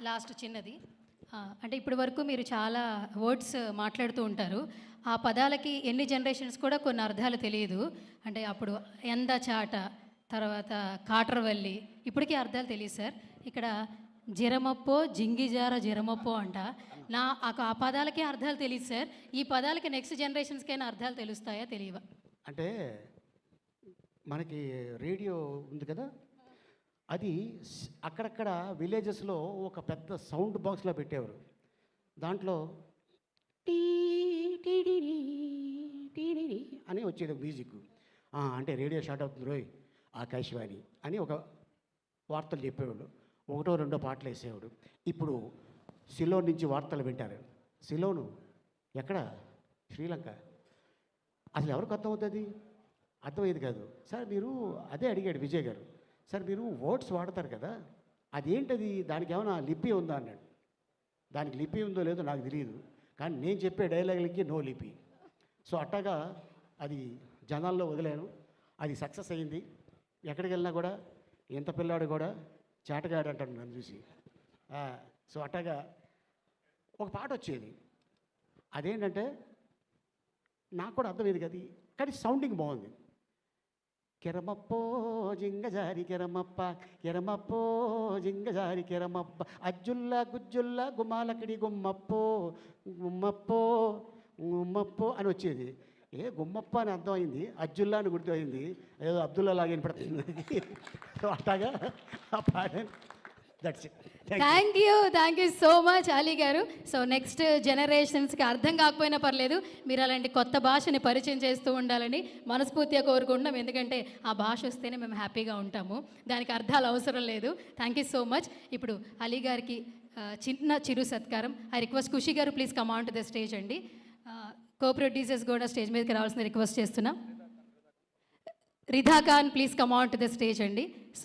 Last చిన్నది. అంటే ఇప్పటి వరకు మీరు చాలా వర్డ్స్ మాట్లాడుతూ ఉంటారు. ఆ పదాలకి ఎన్ని జనరేషన్స్ కూడా కొన్ని అర్థాలు తెలియదు. అంటే అప్పుడు ఎంద చాట తర్వాత కాటర్వల్లి ఇప్పటికీ అర్థాలు తెలియదు సార్. ఇక్కడ జిరమప్పో జింగిజార జిరమప్పో అంట. నా ఆ పదాలకే అర్థాలు తెలియదు సార్. ఈ పదాలకి నెక్స్ట్ జనరేషన్స్కైనా అర్థాలు తెలుస్తాయా తెలియవా? అంటే మనకి రేడియో ఉంది కదా? అది అక్కడక్కడ విలేజెస్లో ఒక పెద్ద సౌండ్ బాక్స్లో పెట్టేవారు. దాంట్లో టీ అని వచ్చేది మ్యూజిక్. అంటే రేడియో స్టార్ట్ అవుతుంది రోయ్ ఆకాశవాణి అని ఒక వార్తలు చెప్పేవాడు ఒకటో రెండో పాటలు వేసేవాడు. ఇప్పుడు సిలోన్ నుంచి వార్తలు వింటారు. సిలోను ఎక్కడ? శ్రీలంక. అసలు ఎవరికి అర్థమవుతుంది అర్థమయ్యేది కాదు. సార్ మీరు అదే అడిగాడు విజయ్ గారు. సార్ మీరు వర్డ్స్ వాడతారు కదా అదేంటది? దానికి ఏమైనా లిపి ఉందా? అన్నాడు. దానికి లిపి ఉందో లేదో నాకు తెలియదు కానీ నేను చెప్పే డైలాగులకి నో లిపి. సో అట్టగా అది జనాల్లో వదిలాను. అది సక్సెస్ అయింది. ఎక్కడికి వెళ్ళినా కూడా ఎంత పిల్లాడు కూడా చేటగాడు అంటాడు నన్ను చూసి. సో అట్టగా ఒక పాట వచ్చేది. అదేంటంటే నాకు కూడా అర్థమైంది కదా కానీ సౌండింగ్ బాగుంది. కెరమప్పో జింగజారి కెరమప్ప కెరమప్పో జింగజారి కెరమప్ప అజ్జుల్లా గుజ్జుల్లా గుమ్మాలకిడి గుమ్మప్పో గుమ్మప్పో గుమ్మప్పో అని వచ్చేది. ఏ గుమ్మప్ప అని అర్థమైంది అజ్జుల్లా అని గుర్తయింది ఏదో అబ్దుల్లా లాగా వినపడుతుంది అట్లాగా ఆ that's it thank you thank you so much Ali గారు. సో నెక్స్ట్ జనరేషన్స్కి అర్థం కాకపోయినా పర్లేదు. మీరు అలాంటి కొత్త భాషని పరిచయం చేస్తూ ఉండాలని మనస్ఫూర్తిగా కోరుకుంటున్నాం. ఎందుకంటే ఆ భాష వస్తేనే మేము హ్యాపీగా ఉంటాము. దానికి అర్థాలు అవసరం లేదు. థ్యాంక్ యూ సో మచ్ ఇప్పుడు అలీ గారికి చిన్న చిరు సత్కారం. ఐ రిక్వెస్ట్ ఖుషి గారు please come on to the stage అండి. కో ప్రొడ్యూసర్స్ కూడా స్టేజ్ మీదకి రావాల్సిన రిక్వెస్ట్ చేస్తున్నాం. Ridha Khan please come on to the stage అండి. సో